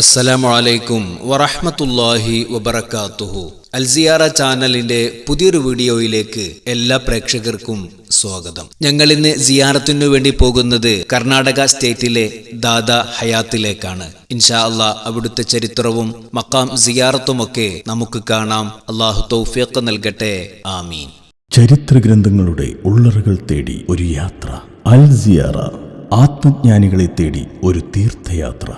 അസ്സലാമു അലൈക്കും വറഹ്മത്തുള്ളാഹി വബറകാതുഹു അൽസിയാറ ചാനലിന്റെ പുതിയൊരു വീഡിയോയിലേക്ക് എല്ലാ പ്രേക്ഷകർക്കും സ്വാഗതം. ഞങ്ങൾ ഇന്ന് സിയാറത്തിനു വേണ്ടി പോകുന്നത് കർണാടക സ്റ്റേറ്റിലെ ദാദ ഹയാത്തിലേക്കാണ്. ഇൻഷാ അള്ളാ അവിടുത്തെ ചരിത്രവും മക്കാം സിയാറത്തുമൊക്കെ നമുക്ക് കാണാം. അള്ളാഹു തൗഫീഖ് നൽകട്ടെ. ആമീൻ. ചരിത്ര ഗ്രന്ഥങ്ങളുടെ ഉള്ളറുകൾ തേടി ഒരു യാത്ര. അൽ സിയാറ ആത്മജ്ഞാനികളെ തേടി ഒരു തീർത്ഥയാത്ര.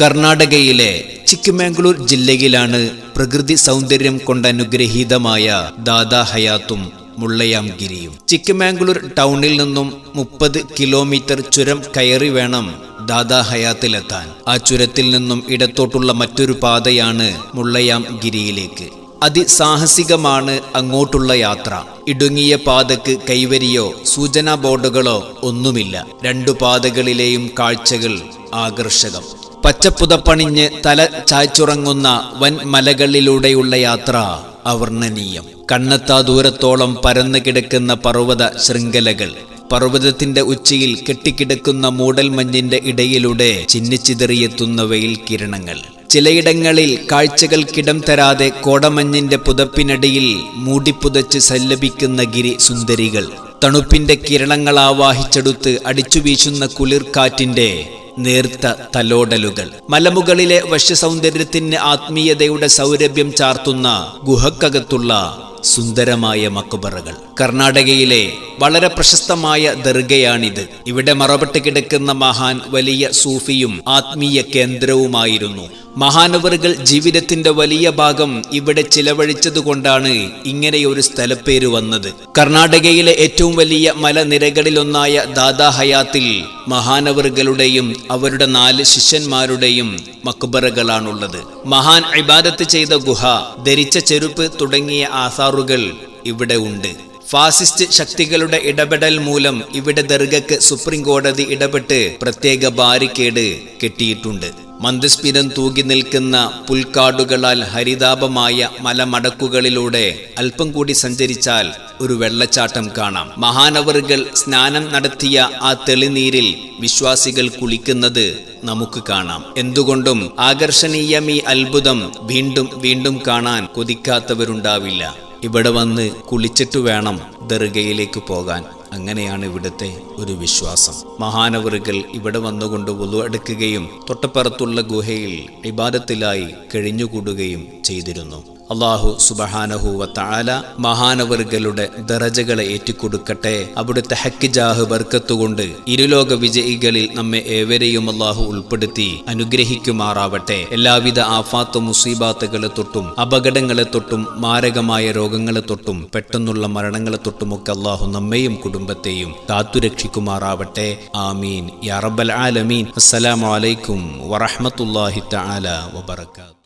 കർണാടകയിലെ ചിക്ക്മാംഗ്ലൂർ ജില്ലയിലാണ് പ്രകൃതി സൗന്ദര്യം കൊണ്ടനുഗ്രഹീതമായ ദാദാ ഹയാത്തും മുള്ളയാംഗിരിയും ചിക്ക്മാംഗ്ലൂർ ടൗണിൽ നിന്നും മുപ്പത് കിലോമീറ്റർ ചുരം കയറി വേണം ദാദാ ഹയാത്തിലെത്താൻ. ആ ചുരത്തിൽ നിന്നും ഇടത്തോട്ടുള്ള മറ്റൊരു പാതയാണ് മുള്ളയാം ഗിരിയിലേക്ക്. അതിസാഹസികമാണ് അങ്ങോട്ടുള്ള യാത്ര. ഇടുങ്ങിയ പാതക്ക് കൈവരിയോ സൂചനാ ബോർഡുകളോ ഒന്നുമില്ല. രണ്ടു പാതകളിലെയും കാഴ്ചകൾ ആകർഷകം. പച്ചപ്പുതപ്പണിഞ്ഞ് തല ചായ്ച്ചുറങ്ങുന്ന വൻ മലകളിലൂടെയുള്ള യാത്ര അവർണനീയം. കണ്ണെത്താ ദൂരത്തോളം പരന്നു കിടക്കുന്ന പർവത ശൃംഖലകൾ. പർവതത്തിന്റെ ഉച്ചിയിൽ കെട്ടിക്കിടക്കുന്ന മൂടൽമഞ്ഞിന്റെ ഇടയിലൂടെ ചിന്നിച്ചിതറിയെത്തുന്ന വെയിൽ കിരണങ്ങൾ. ചിലയിടങ്ങളിൽ കാഴ്ചകൾക്കിടം തരാതെ കോടമഞ്ഞിന്റെ പുതപ്പിനടിയിൽ മൂടിപ്പുതച്ച് സല്ലപിക്കുന്ന ഗിരി സുന്ദരികൾ തണുപ്പിന്റെ കിരണങ്ങൾ ആവാഹിച്ചെടുത്ത് കുളിർ കുളിർക്കാറ്റിന്റെ നേർത്ത തലോടലുകൾ. മലമുകളിലെ വശ്യസൗന്ദര്യത്തിന് ആത്മീയതയുടെ സൗരഭ്യം ചാർത്തുന്ന ഗുഹക്കകത്തുള്ള സുന്ദരമായ മക്കുബറകൾ. കർണാടകയിലെ വളരെ പ്രശസ്തമായ ദർഗയാണിത്. ഇവിടെ മറപെട്ട് കിടക്കുന്ന മഹാൻ വലിയ സൂഫിയും ആത്മീയ കേന്ദ്രവുമായിരുന്നു. മഹാനവറുകൾ ജീവിതത്തിന്റെ വലിയ ഭാഗം ഇവിടെ ചിലവഴിച്ചതുകൊണ്ടാണ് ഇങ്ങനെയൊരു സ്ഥലപ്പേര് വന്നത്. കർണാടകയിലെ ഏറ്റവും വലിയ മലനിരകളിലൊന്നായ ദാദാ ഹയാത്തിൽ മഹാനവറുകളുടെയും അവരുടെ നാല് ശിഷ്യന്മാരുടെയും മക്ബറകളാണുള്ളത്. മഹാൻ ഇബാദത്ത് ചെയ്ത ഗുഹ ധരിച്ച ചെരുപ്പ് തുടങ്ങിയ ആസാറുകൾ ഇവിടെ ഉണ്ട്. ഫാസിസ്റ്റ് ശക്തികളുടെ ഇടപെടൽ മൂലം ഇവിടെ ദർഗക്ക് സുപ്രീം കോടതി ഇടപെട്ട് പ്രത്യേക ബാരിക്കേഡ് കെട്ടിയിട്ടുണ്ട്. മന്ദസ്മിതം തൂകി നിൽക്കുന്ന പുൽക്കാടുകളാൽ ഹരിതാപമായ മലമടക്കുകളിലൂടെ അല്പം കൂടി സഞ്ചരിച്ചാൽ ഒരു വെള്ളച്ചാട്ടം കാണാം. മഹാനവറുകൾ സ്നാനം നടത്തിയ ആ തെളിനീരിൽ വിശ്വാസികൾ കുളിക്കുന്നത് നമുക്ക് കാണാം. എന്തുകൊണ്ടും ആകർഷണീയം ഈ അത്ഭുതം വീണ്ടും വീണ്ടും കാണാൻ കൊതിക്കാത്തവരുണ്ടാവില്ല. ഇവിടെ വന്ന് കുളിച്ചിട്ട് വേണം ദർഗയിലേക്ക് പോകാൻ. അങ്ങനെയാണ് ഇവിടുത്തെ ഒരു വിശ്വാസം. മഹാനവറുകൾ ഇവിടെ വന്നുകൊണ്ട് ഒതു എടുക്കുകയും തൊട്ടപ്പുറത്തുള്ള ഗുഹയിൽ ഇബാദത്തിലായി കഴിഞ്ഞുകൂടുകയും ചെയ്തിരുന്നു. അള്ളാഹു സുബഹാനഹുവ താല മഹാനവറുകളുടെ ദറജകളെ ഏറ്റിക്കൊടുക്കട്ടെ അവിടുത്തെ ഹക്കിജാഹ് ബർക്കത്തുകൊണ്ട് ഇരുലോക വിജയികളിൽ നമ്മെ ഏവരെയും അള്ളാഹു ഉൾപ്പെടുത്തി അനുഗ്രഹിക്കുമാറാവട്ടെ. എല്ലാവിധ ആഫാത്ത് മുസീബാത്തുകളെ തൊട്ടും അപകടങ്ങളെ തൊട്ടും മാരകമായ രോഗങ്ങളെ തൊട്ടും പെട്ടെന്നുള്ള മരണങ്ങളെ തൊട്ടുമൊക്കെ അള്ളാഹു നമ്മെയും കുടുംബത്തെയും കാത്തുരക്ഷിക്കുമാറാവട്ടെ. ആമീൻ. യാ റബ്ബൽ ആലമീൻ. അസ്സലാമു അലൈക്കും വറഹ്മത്തുള്ളാഹി തആല വബറകാതുഹു.